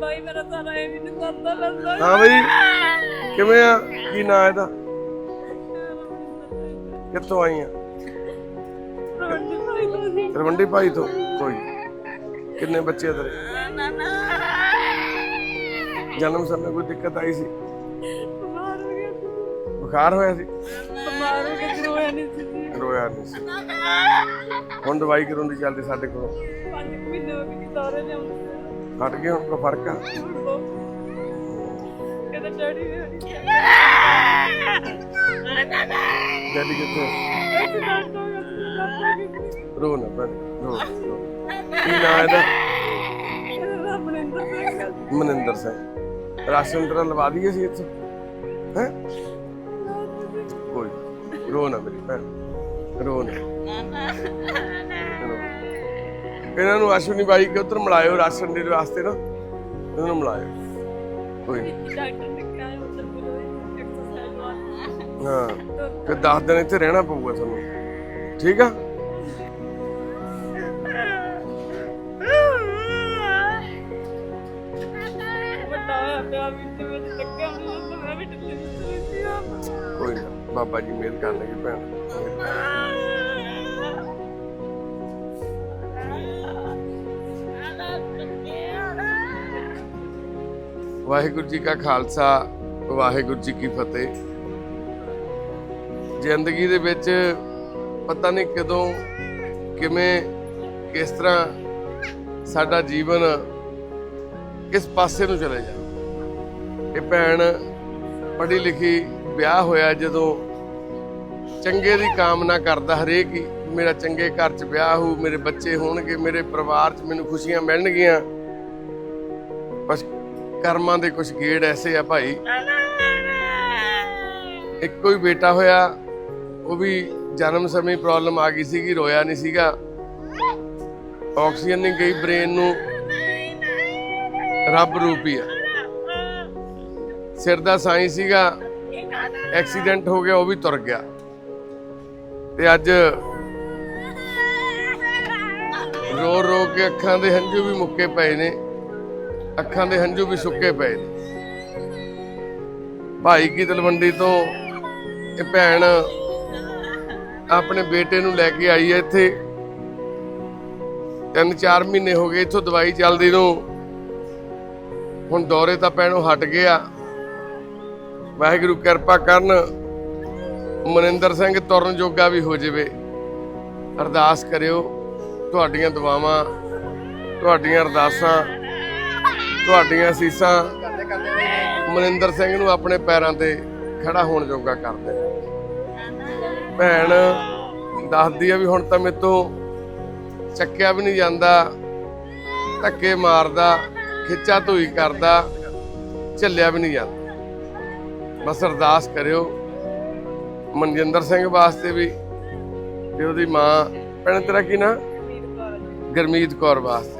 ਬਾਈ ਮੇਰਾ ਸਾਰਾ ਇਹ ਵੀ ਨਹੀਂ ਕਰਦਾ ਲੱਗਦਾ ਹਾਂ ਬਈ ਕਿਵੇਂ ਆ? ਕੀ ਨਾਂ ਇਹਦਾ? ਕਿੱਥੋਂ ਆਈ ਆ? ਰੋਟੀ ਭਾਈ ਤੋਂ ਕੋਈ ਨੀ। ਕਿੰਨੇ ਬੱਚੇ ਆ ਤੇਰੇ? ਜਨਮ ਸਮੇਂ ਕੋਈ ਦਿੱਕਤ ਆਈ ਸੀ? ਬਿਮਾਰ ਹੋ ਗਿਆ ਸੀ। ਬੁਖਾਰ ਹੋਇਆ ਸੀ? ਬਿਮਾਰ ਹੋ ਗਿਆ ਸੀ ਰੋਇਆ ਨਹੀਂ ਸੀ ਜੀ। ਰੋਇਆ ਨਹੀਂ ਸੀ। ਹੁਣ ਦਵਾਈ ਕਿਦੋਂ ਦੀ ਚੱਲਦੀ ਸਾਡੇ ਕੋਲ? ਪੰਜ ਕੁ ਮਹੀਨੇ ਹੋ ਗਏ ਜੀ ਸਾਰੇ ਨੇ ਆਉਂਦੇ ਹਟ ਗਏ ਹੁਣ ਕੋਈ ਫ਼ਰਕ ਆ ਕਹਿੰਦਾ ਡੈਡੀ ਡੈਡੀ ਕਿੱਥੇ ਰੋ ਨਾ ਰੋ। ਕੀ ਇਹਦਾ ਮਨਿੰਦਰ ਸਿੰਘ ਰਾਸ਼ਨ ਤੇਰਾ ਲਵਾ ਦਈਏ ਸੀ ਇੱਥੇ ਹੈ ਕੋਈ। ਰੋ ਨਾ ਮੇਰੀ ਭੈਣ ਰੋ ਨਾ। ਇਹਨਾਂ ਨੂੰ ਅਸ਼ਵਨੀ ਬਾਈ ਕੇ ਉਧਰ ਮਿਲਾਇਓ ਰਾਸ਼ਨ ਦੇ ਵਾਸਤੇ ਨਾ। ਇਹਨਾਂ ਨੂੰ ਮਿਲਾਇਓ। ਕੋਈ ਨੀ। ਡਾਕਟਰ ਨੇ ਕਿਹਾ ਉੱਧਰ ਮਿਲੋ ਐਕਸਰਸਾਈਜ਼ ਵਾਲਾ ਹਾਂ ਫਿਰ 10 ਦਿਨ ਇੱਥੇ ਰਹਿਣਾ ਪਊਗਾ ਤੁਹਾਨੂੰ। ਠੀਕ ਆ। ਕੋਈ ਨਾ ਬਾਬਾ ਜੀ ਮਿਹਰ ਕਰਨਗੇ ਭੈਣ। ਵਾਹਿਗੁਰੂ ਜੀ ਕਾ ਖਾਲਸਾ, ਵਾਹਿਗੁਰੂ ਜੀ ਕੀ ਫਤਿਹ। ਜ਼ਿੰਦਗੀ ਦੇ ਵਿੱਚ ਪਤਾ ਨਹੀਂ ਕਦੋਂ ਕਿਵੇਂ, ਕਿਸ ਤਰ੍ਹਾਂ ਸਾਡਾ ਜੀਵਨ ਕਿਸ ਪਾਸੇ ਨੂੰ ਚਲੇ ਜਾ ਇਹ ਭੈਣ ਪੜ੍ਹੀ ਲਿਖੀ ਵਿਆਹ ਹੋਇਆ ਜਦੋਂ ਚੰਗੇ ਦੀ ਕਾਮਨਾ ਕਰਦਾ ਹਰੇਕ ਹੀ, ਮੇਰਾ ਚੰਗੇ ਘਰ 'ਚ ਵਿਆਹ ਹੋ ਮੇਰੇ ਬੱਚੇ ਹੋਣਗੇ, ਮੇਰੇ ਪਰਿਵਾਰ 'ਚ ਮੈਨੂੰ ਖੁਸ਼ੀਆਂ ਮਿਲਣਗੀਆਂ। ਬਸ ਕਰਮਾਂ ਦੇ ਕੁਝ ਗੇੜ ਐਸੇ ਆ ਭਾਈ। ਇੱਕੋ ਹੀ ਬੇਟਾ ਹੋਇਆ, ਉਹ ਵੀ ਜਨਮ ਸਮੇਂ ਪ੍ਰੋਬਲਮ ਆ ਗਈ ਸੀਗੀ, ਰੋਇਆ ਨਹੀਂ ਸੀਗਾ। ਆਕਸੀਜਨ ਨਹੀਂ ਗਈ ਬ੍ਰੇਨ ਨੂੰ। ਰੱਬ ਰੂਪੀ ਆ। ਸਿਰ ਦਾ ਸਾਈ ਸੀਗਾ, ਐਕਸੀਡੈਂਟ ਹੋ ਗਿਆ, ਉਹ ਵੀ ਤੁਰ ਗਿਆ। ਤੇ ਅੱਜ ਰੋ ਰੋ ਕੇ ਅੱਖਾਂ ਦੇ ਹੰਝੂ ਵੀ ਮੁੱਕੇ ਪਏ ਨੇ। ਅੱਖਾਂ ਦੇ ਹੰਝੂ ਵੀ ਸੁੱਕੇ ਪਏ ਨੇ। ਭਾਈ ਕੀ ਤਲਵੰਡੀ ਤੋਂ ਇਹ ਭੈਣ ਆਪਣੇ ਬੇਟੇ ਨੂੰ ਲੈ ਕੇ ਆਈ ਹੈ ਇੱਥੇ। ਤਿੰਨ ਚਾਰ ਮਹੀਨੇ ਹੋ ਗਏ ਇੱਥੋਂ ਦਵਾਈ ਚੱਲਦੀ ਨੂੰ। ਹੁਣ ਦੌਰੇ ਤਾਂ ਪੈਣੋਂ ਹਟ ਗਿਆ ਵਾਹਿਗੁਰੂ ਕਿਰਪਾ ਕਰਨ ਮਨਿੰਦਰ ਸਿੰਘ ਤੁਰਨ ਜੋਗਾ ਵੀ ਹੋ ਜਾਵੇ। ਅਰਦਾਸ ਕਰਿਓ, ਤੁਹਾਡੀਆਂ ਦੁਆਵਾਂ, ਤੁਹਾਡੀਆਂ ਅਰਦਾਸਾਂ ਤੁਹਾਡੀਆਂ ਸੀਸਾਂ ਮਨਿੰਦਰ ਸਿੰਘ ਨੂੰ ਆਪਣੇ ਪੈਰਾਂ ਤੇ ਖੜਾ ਹੋਣ ਜੋਗਾ ਕਰ ਦੇ ਭੈਣ ਦੱਸਦੀ ਆ ਵੀ ਹੁਣ ਤਾਂ ਮੇਰੇ ਤੋਂ ਚੱਕਿਆ ਵੀ ਨਹੀਂ ਜਾਂਦਾ ਧੱਕੇ ਮਾਰਦਾ ਖਿੱਚਾ ਧੂਈ ਕਰਦਾ ਝੱਲਿਆ ਵੀ ਨਹੀਂ ਜਾਂਦਾ। ਬਸ ਅਰਦਾਸ ਕਰਿਓ ਮਨਜਿੰਦਰ ਸਿੰਘ ਵਾਸਤੇ ਵੀ ਤੇ ਉਹਦੀ ਮਾਂ ਭੈਣ ਤੇਰਾ ਕੀ ਨਾਂ? ਗਰਮੀਤ ਕੌਰ ਵਾਸਤੇ।